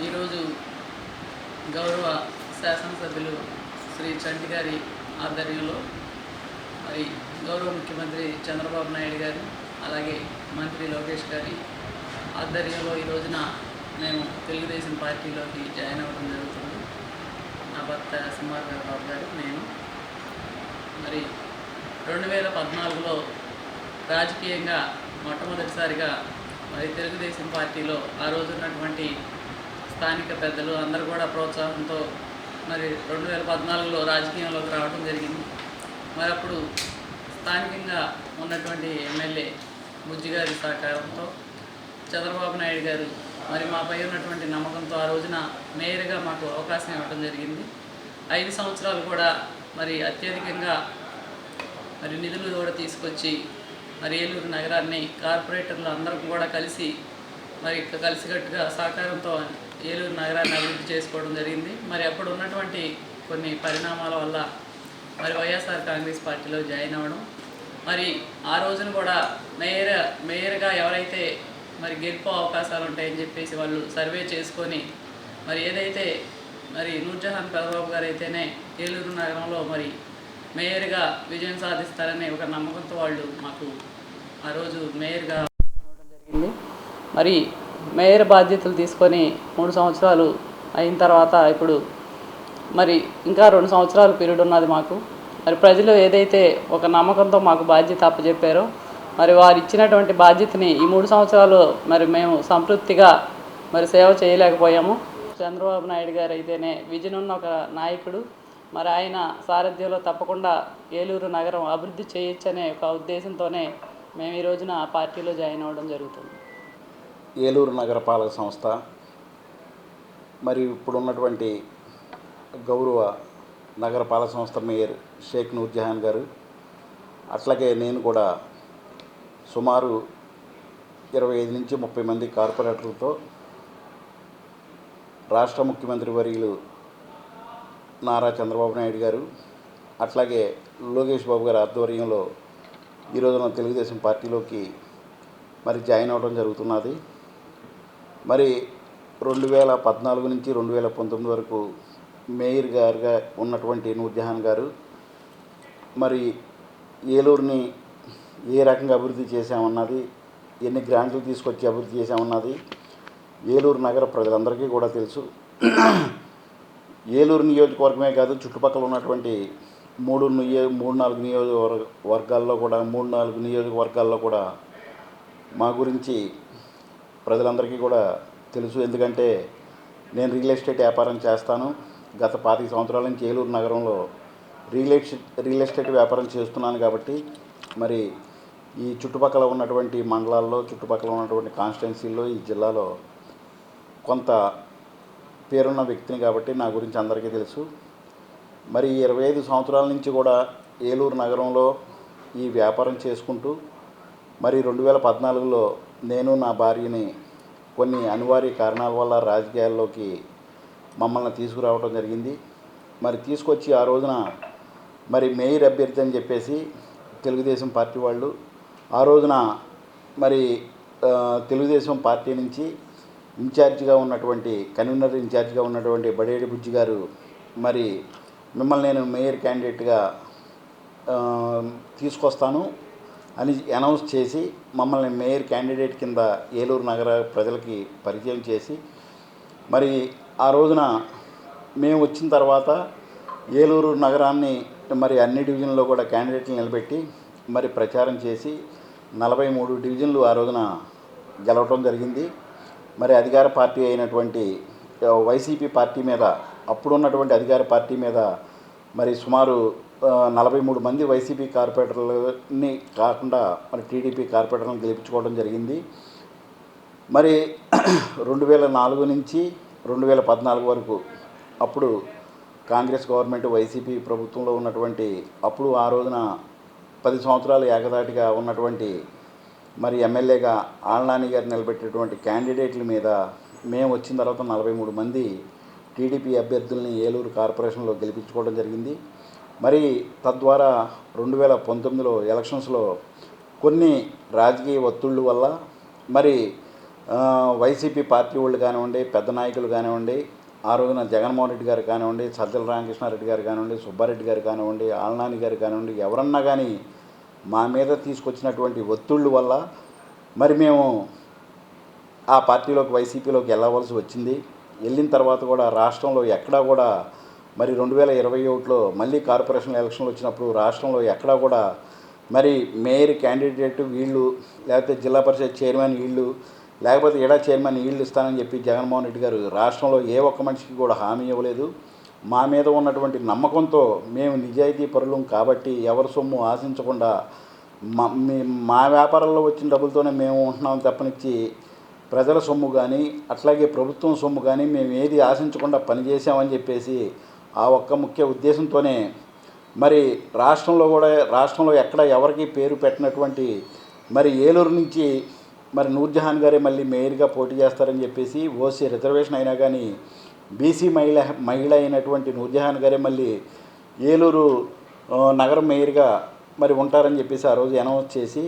ఈరోజు గౌరవ శాసనసభ్యులు శ్రీ చంటి గారి ఆధ్వర్యంలో మరి గౌరవ ముఖ్యమంత్రి చంద్రబాబు నాయుడు గారు అలాగే మంత్రి లోకేష్ గారి ఆధ్వర్యంలో ఈ రోజున మేము తెలుగుదేశం పార్టీలోకి జాయిన్ అవ్వడం జరుగుతుంది. నా భర్త సుమార్ గారు బాబు గారు నేను. మరి రెండు వేల పద్నాలుగులో రాజకీయంగా మొట్టమొదటిసారిగా మరి తెలుగుదేశం పార్టీలో ఆ రోజు ఉన్నటువంటి స్థానిక పెద్దలు అందరూ కూడా ప్రోత్సాహంతో మరి రెండు వేల పద్నాలుగులో రాజకీయంలోకి రావడం జరిగింది. మరి అప్పుడు స్థానికంగా ఉన్నటువంటి ఎమ్మెల్యే బుజ్జిగారి సహకారంతో చంద్రబాబు నాయుడు గారు మరి మాపై ఉన్నటువంటి నమ్మకంతో ఆ రోజున మేయర్గా మాకు అవకాశం ఇవ్వడం జరిగింది. ఐదు సంవత్సరాలు కూడా మరి అత్యధికంగా మరి నిధులు కూడా తీసుకొచ్చి మరి ఏలూరు నగరాన్ని కార్పొరేటర్లు అందరం కూడా కలిసి మరి కలిసికట్టుగా సహకారంతో ఏలూరు నగరాన్ని అభివృద్ధి చేసుకోవడం జరిగింది. మరి అప్పుడు ఉన్నటువంటి కొన్ని పరిణామాల వల్ల మరి వైఎస్ఆర్ కాంగ్రెస్ పార్టీలో జాయిన్ అవ్వడం. మరి ఆ రోజున కూడా మేయర్ మేయర్గా ఎవరైతే మరి గెలుపు అవకాశాలు ఉంటాయని చెప్పేసి వాళ్ళు సర్వే చేసుకొని మరి ఏదైతే మరి నూర్జహాన్ పెదబాబు గారు అయితేనే ఏలూరు నగరంలో మరి మేయర్గా విజయం సాధిస్తారనే ఒక నమ్మకంతో వాళ్ళు మాకు ఆ రోజు మేయర్గా జరిగింది. మరి మేయర్ బాధ్యతలు తీసుకొని మూడు సంవత్సరాలు అయిన తర్వాత ఇప్పుడు మరి ఇంకా రెండు సంవత్సరాలు పీరియడ్ ఉన్నది మాకు. మరి ప్రజలు ఏదైతే ఒక నమ్మకంతో మాకు బాధ్యత అప్పచెప్పారో మరి వారు ఇచ్చినటువంటి బాధ్యతని ఈ మూడు సంవత్సరాలు మరి మేము సంతృప్తిగా మరి సేవ చేయలేకపోయాము. చంద్రబాబు నాయుడు గారు అయితేనే విజన్ ఉన్న ఒక నాయకుడు. మరి ఆయన సారథ్యంలో తప్పకుండా ఏలూరు నగరం అభివృద్ధి చేయొచ్చనే ఒక ఉద్దేశంతోనే మేము ఈ రోజున ఆ పార్టీలో జాయిన్ అవ్వడం జరుగుతుంది. ఏలూరు నగరపాలక సంస్థ మరియు ఇప్పుడున్నటువంటి గౌరవ నగరపాలక సంస్థ మేయర్ షేక్ నూర్జహాన్ గారు అట్లాగే నేను కూడా సుమారు ఇరవై ఐదు నుంచి ముప్పై మంది కార్పొరేటర్లతో రాష్ట్ర ముఖ్యమంత్రి వర్యులు నారా చంద్రబాబు నాయుడు గారు అట్లాగే లోకేష్ బాబు గారి ఆధ్వర్యంలో ఈ రోజున తెలుగుదేశం పార్టీలోకి మరి జాయిన్ అవ్వడం జరుగుతున్నది. మరి రెండు వేల పద్నాలుగు నుంచి రెండు వేల పంతొమ్మిది వరకు మేయర్ గారుగా ఉన్నటువంటి నూర్జహాన్ గారు మరి ఏలూరుని ఏ రకంగా అభివృద్ధి చేశామన్నది ఎన్ని గ్రాంట్లు తీసుకొచ్చి అభివృద్ధి చేశామన్నది ఏలూరు నగర ప్రజలందరికీ కూడా తెలుసు. ఏలూరు నియోజకవర్గమే కాదు చుట్టుపక్కల ఉన్నటువంటి మూడు నియో మూడు నాలుగు నియోజకవర్గ వర్గాల్లో కూడా మూడు నాలుగు నియోజకవర్గాల్లో కూడా మా గురించి ప్రజలందరికీ కూడా తెలుసు. ఎందుకంటే నేను రియల్ ఎస్టేట్ వ్యాపారం చేస్తాను. గత పాతిక సంవత్సరాల నుంచి ఏలూరు నగరంలో రియల్ ఎస్టేట్ రియల్ ఎస్టేట్ వ్యాపారం చేస్తున్నాను కాబట్టి మరి ఈ చుట్టుపక్కల ఉన్నటువంటి మండలాల్లో చుట్టుపక్కల ఉన్నటువంటి కాన్స్టిట్యున్సీల్లో ఈ జిల్లాలో కొంత పేరున్న వ్యక్తిని కాబట్టి నా గురించి అందరికీ తెలుసు. మరి ఇరవై ఐదు సంవత్సరాల నుంచి కూడా ఏలూరు నగరంలో ఈ వ్యాపారం చేసుకుంటూ మరి రెండు వేల పద్నాలుగులో నేను నా భార్యని కొన్ని అనివార్య కారణాల వల్ల రాజకీయాల్లోకి మమ్మల్ని తీసుకురావడం జరిగింది. మరి తీసుకొచ్చి ఆ రోజున మరి మేయర్ అభ్యర్థి అని చెప్పేసి తెలుగుదేశం పార్టీ వాళ్ళు ఆ రోజున మరి తెలుగుదేశం పార్టీ నుంచి ఇన్ఛార్జిగా ఉన్నటువంటి కన్వీనర్ ఇన్ఛార్జిగా ఉన్నటువంటి బడేడి బుజ్జి గారు మరి మిమ్మల్ని నేను మేయర్ క్యాండిడేట్గా తీసుకొస్తాను అని అనౌన్స్ చేసి మమ్మల్ని మేయర్ క్యాండిడేట్ కింద ఏలూరు నగర ప్రజలకి పరిచయం చేసి మరి ఆ రోజున మేము వచ్చిన తర్వాత ఏలూరు నగరాన్ని మరి అన్ని డివిజన్లో కూడా క్యాండిడేట్లు నిలబెట్టి మరి ప్రచారం చేసి నలభై మూడు డివిజన్లు ఆ రోజున గెలవటం జరిగింది. మరి అధికార పార్టీ అయినటువంటి వైసీపీ పార్టీ మీద అప్పుడున్నటువంటి అధికార పార్టీ మీద మరి సుమారు నలభై మూడు మంది వైసీపీ కార్పొరేటర్లని కాకుండా మరి టీడీపీ కార్పొరేటర్లను గెలిపించుకోవడం జరిగింది. మరి రెండు వేల నాలుగు నుంచి రెండు వేల పద్నాలుగు వరకు అప్పుడు కాంగ్రెస్ గవర్నమెంట్ వైసీపీ ప్రభుత్వంలో ఉన్నటువంటి అప్పుడు ఆ రోజున పది సంవత్సరాలు ఏకదాటిగా ఉన్నటువంటి మరి ఎమ్మెల్యేగా ఆళ్ళనాని గారు నిలబెట్టేటువంటి క్యాండిడేట్ల మీద మేము వచ్చిన తర్వాత నలభై మూడు మంది టీడీపీ అభ్యర్థుల్ని ఏలూరు కార్పొరేషన్లో గెలిపించుకోవడం జరిగింది. మరి తద్వారా రెండు వేల పంతొమ్మిదిలో ఎలక్షన్స్లో కొన్ని రాజకీయ ఒత్తుళ్ళు వల్ల మరి వైసీపీ పార్టీ వాళ్ళు కానివ్వండి పెద్ద నాయకులు కానివ్వండి ఆ రోజున జగన్మోహన్ రెడ్డి గారు కానివ్వండి సజ్జల రామకృష్ణారెడ్డి గారు కానివ్వండి సుబ్బారెడ్డి గారు కానివ్వండి ఆళ్ళనాని గారు కానివ్వండి ఎవరన్నా కానీ మా మీద తీసుకొచ్చినటువంటి ఒత్తిళ్ళు వల్ల మరి మేము ఆ పార్టీలోకి వైసీపీలోకి వెళ్ళవలసి వచ్చింది. వెళ్ళిన తర్వాత కూడా రాష్ట్రంలో ఎక్కడా కూడా మరి రెండు వేల ఇరవై ఒకటిలో మళ్ళీ కార్పొరేషన్ ఎలక్షన్లు వచ్చినప్పుడు రాష్ట్రంలో ఎక్కడా కూడా మరి మేయర్ క్యాండిడేట్ వీళ్ళు లేకపోతే జిల్లా పరిషత్ చైర్మన్ వీళ్ళు లేకపోతే ఎడా చైర్మన్ వీళ్ళు ఇస్తానని చెప్పి జగన్మోహన్ రెడ్డి గారు రాష్ట్రంలో ఏ ఒక్క మనిషికి కూడా హామీ ఇవ్వలేదు. మా మీద ఉన్నటువంటి నమ్మకంతో మేము నిజాయితీ పరులం కాబట్టి ఎవరి సొమ్ము ఆశించకుండా మా మా వ్యాపారంలో వచ్చిన డబ్బులతోనే మేము ఉంటున్నాం తప్పనిచ్చి ప్రజల సొమ్ము కానీ అట్లాగే ప్రభుత్వం సొమ్ము కానీ మేము ఏది ఆశించకుండా పనిచేసామని చెప్పేసి ఆ ఒక్క ముఖ్య ఉద్దేశంతోనే మరి రాష్ట్రంలో కూడా రాష్ట్రంలో ఎక్కడ ఎవరికి పేరు పెట్టినటువంటి మరి ఏలూరు నుంచి మరి నూర్జహాన్ గారే మళ్ళీ మేయర్గా పోటీ చేస్తారని చెప్పేసి ఓసీ రిజర్వేషన్ అయినా కానీ బీసీ మహిళ మహిళ అయినటువంటి నూర్జహాన్ గారే మళ్ళీ ఏలూరు నగరం మేయర్గా మరి ఉంటారని చెప్పేసి ఆ రోజు అనౌన్స్ చేసి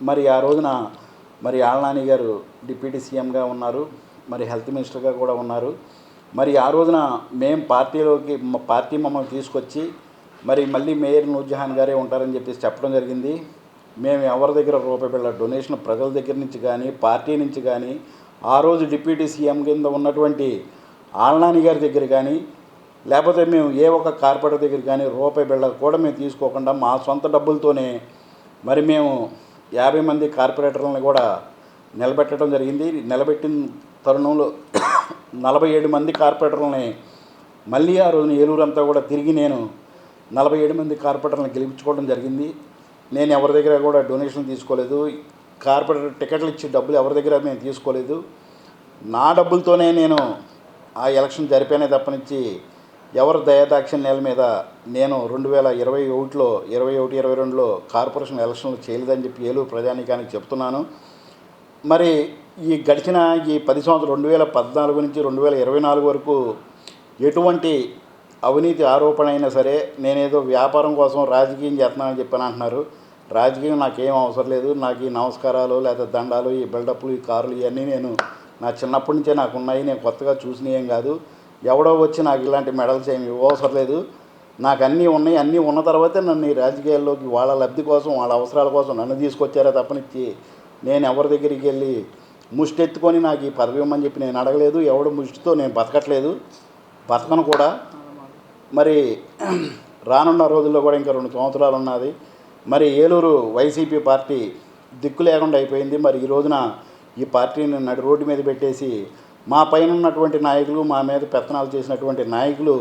మరి ఆ రోజున మరి ఆళ్ళనాని గారు డిప్యూటీ సీఎంగా ఉన్నారు మరి హెల్త్ మినిస్టర్గా కూడా ఉన్నారు. మరి ఆ రోజున మేము పార్టీలోకి పార్టీ మమ్మల్ని తీసుకొచ్చి మరి మళ్ళీ మేయర్ నూర్జహాన్ గారే ఉంటారని చెప్పేసి చెప్పడం జరిగింది. మేము ఎవరి దగ్గర రూపాయి బిళ్ళ డొనేషన్ ప్రజల దగ్గర నుంచి కానీ పార్టీ నుంచి కానీ ఆ రోజు డిప్యూటీ సీఎం కింద ఉన్నటువంటి ఆళ్నాని గారి దగ్గర కానీ లేకపోతే మేము ఏ ఒక్క కార్పొరేటర్ దగ్గర కానీ రూపాయి బిళ్ళ కూడా మేము తీసుకోకుండా మా సొంత డబ్బులతోనే మరి మేము యాభై మంది కార్పొరేటర్లను కూడా నిలబెట్టడం జరిగింది. నిలబెట్టిన తరుణంలో నలభై ఏడు మంది కార్పొరేటర్లని మళ్ళీ ఆ రోజున ఏలూరు అంతా కూడా తిరిగి నేను నలభై ఏడు మంది కార్పొరేటర్లను గెలిపించుకోవడం జరిగింది. నేను ఎవరి దగ్గర కూడా డొనేషన్ తీసుకోలేదు. కార్పొరేటర్ టికెట్లు ఇచ్చి డబ్బులు ఎవరి దగ్గర మేము తీసుకోలేదు. నా డబ్బులతోనే నేను ఆ ఎలక్షన్ జరిపానే తప్పనిచ్చి ఎవరి దయాదాక్షిణ్యాల మీద నేను రెండు వేల ఇరవై ఒకటిలో ఇరవై ఒకటి ఇరవై రెండులో కార్పొరేషన్ ఎలక్షన్లు చేయలేదని చెప్పి ఏలూరు ప్రజానీకానికి చెప్తున్నాను. మరి ఈ గడిచిన ఈ పది సంవత్సరం రెండు వేల పద్నాలుగు నుంచి రెండు వేల ఇరవై నాలుగు వరకు ఎటువంటి అవినీతి ఆరోపణ అయినా సరే నేనేదో వ్యాపారం కోసం రాజకీయం చేస్తున్నానని చెప్పని అంటున్నారు. రాజకీయం నాకేం అవసరం లేదు. నాకు ఈ నమస్కారాలు లేదా దండాలు ఈ బిల్డప్లు ఈ కార్లు ఇవన్నీ నేను నా చిన్నప్పటి నుంచే నాకు ఉన్నాయి. నేను కొత్తగా చూసినవి ఏం కాదు. ఎవడో వచ్చి నాకు ఇలాంటి మెడల్స్ ఏమి అవసరం లేదు. నాకు అన్నీ ఉన్నాయి. అన్నీ ఉన్న తర్వాతే నన్ను ఈ రాజకీయాల్లోకి వాళ్ళ లబ్ధి కోసం వాళ్ళ అవసరాల కోసం నన్ను తీసుకొచ్చారా తప్పనిచ్చి. నేను ఎవరి దగ్గరికి వెళ్ళి ముష్టి ఎత్తుకొని నాకు ఈ పదవి ఇవ్వమని చెప్పి నేను అడగలేదు. ఎవడు ముష్టితో నేను బతకట్లేదు. బతకను కూడా. మరి రానున్న రోజుల్లో కూడా ఇంకా రెండు సంవత్సరాలు ఉన్నది. మరి ఏలూరు వైసీపీ పార్టీ దిక్కు లేకుండా అయిపోయింది. మరి ఈ రోజున ఈ పార్టీని నడి రోడ్డు మీద పెట్టేసి మా పైన ఉన్నటువంటి నాయకులు మా మీద పెత్తనాలు చేసినటువంటి నాయకులు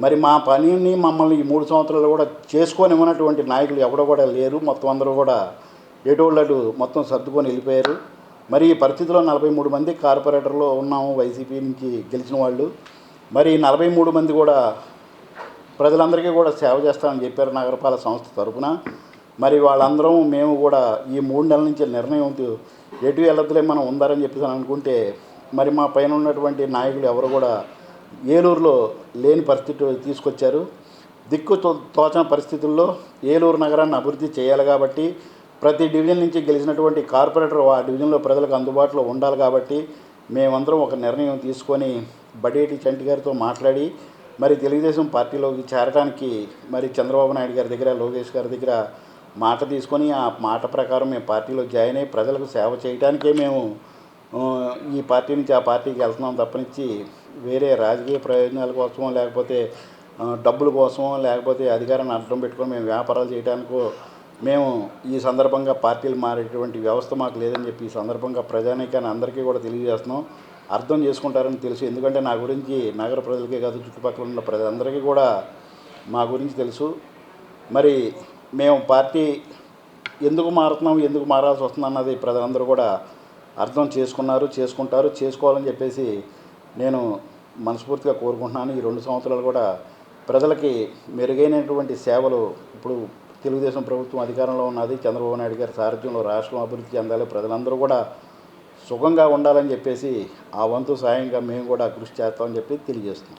మరి మా పనిని మమ్మల్ని ఈ మూడు సంవత్సరాలు కూడా చేసుకోనివ్వనటువంటి నాయకులు ఎవడో కూడా లేరు. మొత్తం అందరూ కూడా ఎటోళ్ళటు మొత్తం సర్దుకొని వెళ్ళిపోయారు. మరి ఈ పరిస్థితిలో నలభై మూడు మంది కార్పొరేటర్లో ఉన్నాము వైసీపీ నుంచి గెలిచిన వాళ్ళు. మరి నలభై మూడు మంది కూడా ప్రజలందరికీ కూడా సేవ చేస్తామని చెప్పారు నగరపాలక సంస్థ తరఫున మరి వాళ్ళందరం మేము కూడా ఈ మూడు నెలల నుంచి నిర్ణయం ఎటు వెళ్ళదులే మనం ఉందారని చెప్పేసి అనుకుంటే మరి మా పైన ఉన్నటువంటి నాయకులు ఎవరు కూడా ఏలూరులో లేని పరిస్థితి తీసుకొచ్చారు. దిక్కు తో- పరిస్థితుల్లో ఏలూరు నగరాన్ని అభివృద్ధి చేయాలి కాబట్టి ప్రతి డివిజన్ నుంచి గెలిచినటువంటి కార్పొరేటర్ ఆ డివిజన్లో ప్రజలకు అందుబాటులో ఉండాలి కాబట్టి మేమందరం ఒక నిర్ణయం తీసుకొని బడేటి చంటి గారితో మాట్లాడి మరి తెలుగుదేశం పార్టీలోకి చేరడానికి మరి చంద్రబాబు నాయుడు గారి దగ్గర లోకేష్ గారి దగ్గర మాట తీసుకొని ఆ మాట ప్రకారం మేము పార్టీలో జాయిన్ అయ్యి ప్రజలకు సేవ చేయడానికే మేము ఈ పార్టీ నుంచి ఆ పార్టీకి వెళ్తున్నాం తప్పనిచ్చి వేరే రాజకీయ ప్రయోజనాల కోసమో లేకపోతే డబ్బుల కోసమో లేకపోతే అధికారాన్ని అడ్డం పెట్టుకొని మేము వ్యాపారాలు చేయడానికో మేము ఈ సందర్భంగా పార్టీలు మారేటువంటి వ్యవస్థ మాకు లేదని చెప్పి ఈ సందర్భంగా ప్రజానీకాన్ని అందరికీ కూడా తెలియజేస్తున్నాం. అర్థం చేసుకుంటారని తెలుసు. ఎందుకంటే నా గురించి నగర ప్రజలకే కాదు చుట్టుపక్కల ఉన్న ప్రజలందరికీ కూడా మా గురించి తెలుసు. మరి మేము పార్టీ ఎందుకు మారుతున్నాం ఎందుకు మారాల్సి వస్తుంది అన్నది ప్రజలందరూ కూడా అర్థం చేసుకున్నారు చేసుకుంటారు చేసుకోవాలని చెప్పేసి నేను మనస్ఫూర్తిగా కోరుకుంటున్నాను. ఈ రెండు సంవత్సరాలు కూడా ప్రజలకి మెరుగైనటువంటి సేవలు ఇప్పుడు తెలుగుదేశం ప్రభుత్వం అధికారంలో ఉన్నది. చంద్రబాబు నాయుడు గారి సారథ్యంలో రాష్ట్రం అభివృద్ధి చెందాలి. ప్రజలందరూ కూడా సుఖంగా ఉండాలని చెప్పేసి ఆ వంతు సాయంగా మేము కూడా కృషి చేస్తామని చెప్పి తెలియజేస్తున్నాం.